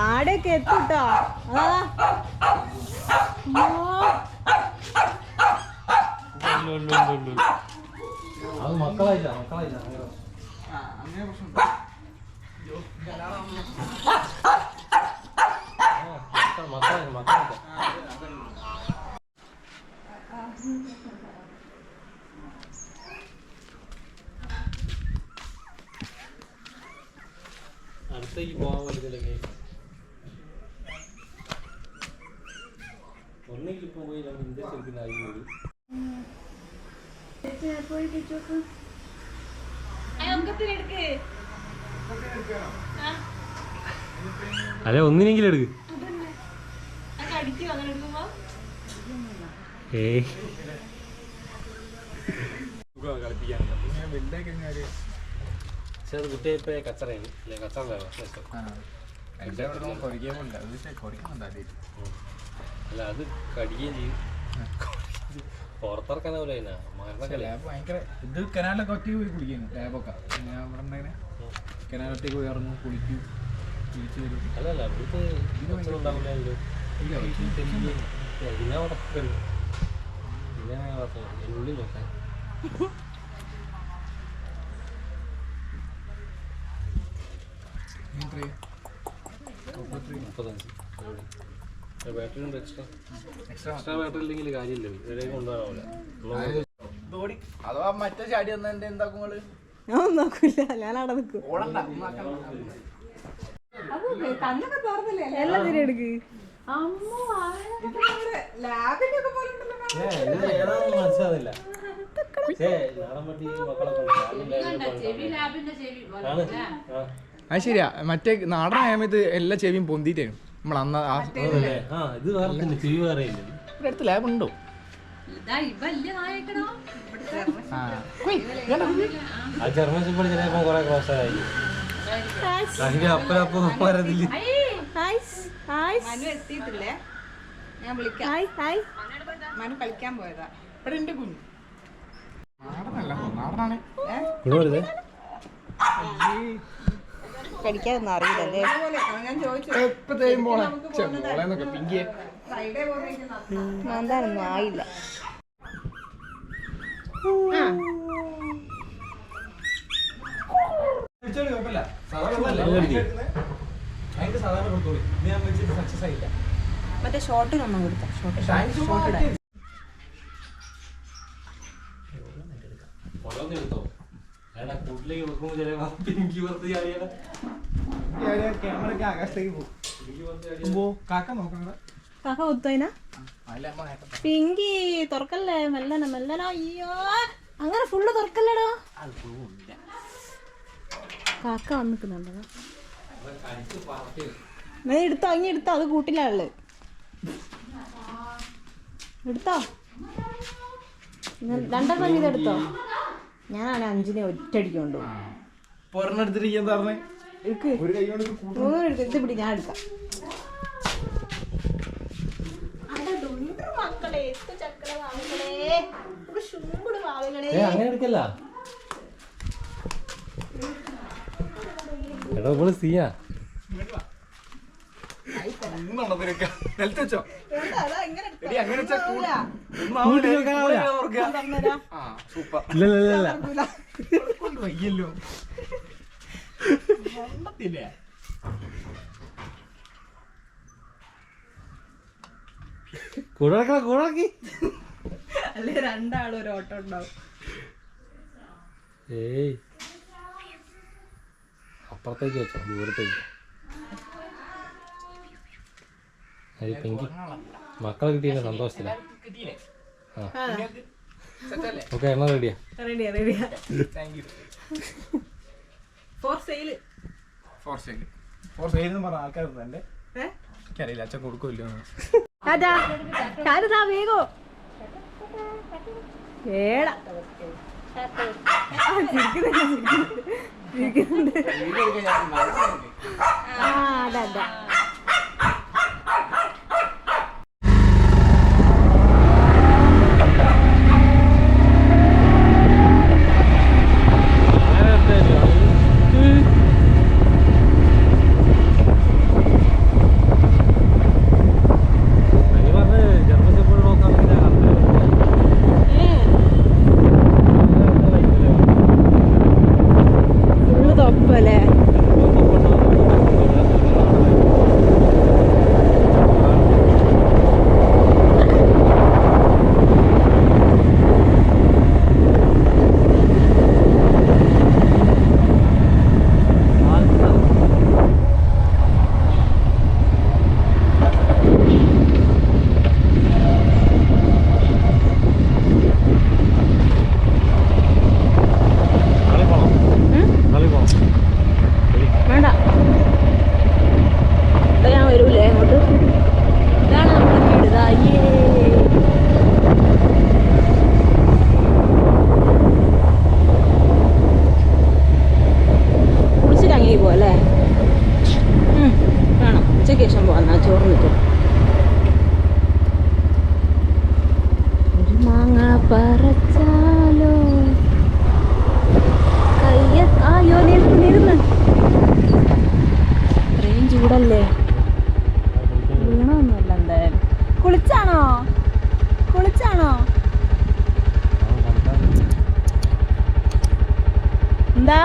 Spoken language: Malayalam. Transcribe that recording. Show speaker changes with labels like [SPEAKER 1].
[SPEAKER 1] ആടെയൊക്കെ എത്തൂട്ടോ. ആ
[SPEAKER 2] അത് മക്കളായില്ല മക്കളായില്ല മക്കളായി മക്കളായില്ല അടുത്തേക്ക് പോകാൻ പറ്റത്തില്ല ഒന്നെങ്കിൽ ഇപ്പം പോയി. അല്ല അല്ലെ ഒന്നിനെങ്കിലും എടുക്ക്. ഏയ്. പക്ഷെ അത് കുട്ടിയപ്പോ കച്ചറയാണ്. അല്ലെ കച്ചറ അല്ല അത് കടിക്കുകയും ചെയ്യും. പുറത്തിറക്കാനാവില്ല അതിനാ. മരണക്കല്ലേ
[SPEAKER 3] ഭയങ്കര ഇത് കനാലൊക്കെ ഒറ്റയ്ക്ക് പോയി കുളിക്കുന്നു ലാബൊക്കെ. ഞാൻ ഇവിടെ ഉണ്ടെങ്കിൽ കനാലൊറ്റയ്ക്ക് പോയി ഇറങ്ങും കുളിക്കും തിരിച്ചു വരും.
[SPEAKER 2] അല്ലല്ല ഇവിടുത്തെ കച്ചറ ഉണ്ടാവില്ലല്ലോ
[SPEAKER 3] ഇല്ല
[SPEAKER 2] പിന്നെ വളർത്തരുത് പിന്നെ വളർത്തണം ഉള്ളിൽ നോക്കാൻ മുപ്പത്തഞ്ച്. ബാറ്ററി ഉണ്ട് എക്സ്ട്രാ എക്സ്ട്രാ ബാറ്ററി ഇല്ലെങ്കിൽ കാര്യമില്ല. ഇവരെ കൊണ്ടുപോകാനാവില്ല
[SPEAKER 3] അഥവാ മറ്റേ ചാടി വന്നെ എന്താക്കും നിങ്ങൾ
[SPEAKER 1] ഞാൻ നോക്കില്ല ഞാൻ അവിടെ നിൽക്കും
[SPEAKER 3] ഓടണ്ട
[SPEAKER 1] കണ്ണൊക്കെ തുറന്നില്ലേ? തിരി എടുക്ക്
[SPEAKER 3] അത് ശരിയാ. മറ്റേ നാടൻ എല്ലാ ചെവിയും പൊന്തിട്ടേനും നമ്മൾ അന്ന് ആ
[SPEAKER 2] ഇത് വേറെ തന്നെ ചെവി വേറെ ഇല്ല?
[SPEAKER 3] ഇവിടെ അടുത്ത് ലാബ് ഉണ്ടോ? ആ.
[SPEAKER 2] ആ ജർമ്മൻ പഠി ചിലപ്പോ കുറെ ക്ലോസ് ആയി. അതിന്റെ അപ്പനപ്പം
[SPEAKER 1] ഹായ്.
[SPEAKER 4] മനു എത്തിയിട്ടില്ലേ? ഞാൻ വിളിക്കാം. മനു കളിക്കാൻ പോയതാ.
[SPEAKER 3] ഇവിടെ ഉണ്ട് കുഞ്ഞ്. നാടനല്ല നാടനാണ്.
[SPEAKER 2] ഇവിടെ
[SPEAKER 1] കടിക്കാതൊന്നും അറിയില്ലല്ലേ. എന്താണെന്നും ആയില്ല. മറ്റേ ഷോർട്ടിനൊന്നും കൊടുത്ത? ഷോർട്ട് ഷോർട്ട്
[SPEAKER 2] കൂട്ടിലേക്ക് പിങ്കി പുറത്ത് ചാടിയാലോ?
[SPEAKER 3] ക്യാമറ ആകാശത്തേക്ക് പോകും കാക്ക നോക്കണ്ട
[SPEAKER 1] കാക്ക പിങ്കി തുറക്കല്ലേ? മെല്ലന മെല്ലന. അയ്യോ അങ്ങനെ ഫുള്ള് തുറക്കല്ലടോ? കാക്ക വന്നിക്കുന്നുണ്ടോ? നീ എടുത്തോ അങ്ങി എടുത്തോ അത് കൂട്ടിലാൾ എടുത്തോ. ഞാൻ- രണ്ടെണ്ണം ഇത് എടുത്തോ ഞാനാണ് അഞ്ചിനെ ഒറ്റയടിക്ക് കൊണ്ടുപോകും
[SPEAKER 3] പറഞ്ഞേ?
[SPEAKER 1] ഇത് പിടി ഞാൻ എടുക്കാം.
[SPEAKER 2] അങ്ങനെ എടുക്കല്ല. എടാ ഇവൾ സീയാ
[SPEAKER 3] നിലത്ത് വെച്ചോ.
[SPEAKER 4] അതാ ഇങ്ങനെ
[SPEAKER 3] എടി അങ്ങനെ വെച്ചാ
[SPEAKER 4] എടുത്താ
[SPEAKER 2] കൂട്ടി വെക്കാനാവില്ല
[SPEAKER 3] ആ സൂപ്പർ. കൊണ്ട് വയ്യല്ലോ വെള്ളത്തില്ലേ
[SPEAKER 2] കൂടാക്കണ കൂടാക്കി
[SPEAKER 4] അല്ലേ രണ്ടാളും ഒരു ഓട്ടോ ഉണ്ടാവും.
[SPEAKER 2] ഏയ്. അപ്പുറത്തേക്ക് വെച്ചോ ദൂരത്തേക്ക്. അത് പെങ്കി മക്കളെ കിട്ടിയ സന്തോഷത്തില. ഓക്കെ എണ്ണ റെഡിയാ.
[SPEAKER 1] റെഡിയാ റെഡിയാ.
[SPEAKER 4] For sale
[SPEAKER 3] for sale for sale എന്ന് പറഞ്ഞ ആൾക്കാരുണ്ടല്ലേ എനിക്കറിയില്ല അച്ഛൻ
[SPEAKER 1] ടാറ്റാ വേഗോ. ചിരിക്കുന്നുണ്ട്, ചിരിക്കുന്നുണ്ട്. ചിരിക്കുന്നുണ്ട്. ആ അതെ അതാ.
[SPEAKER 2] കുളിച്ചാണോ? എന്താ?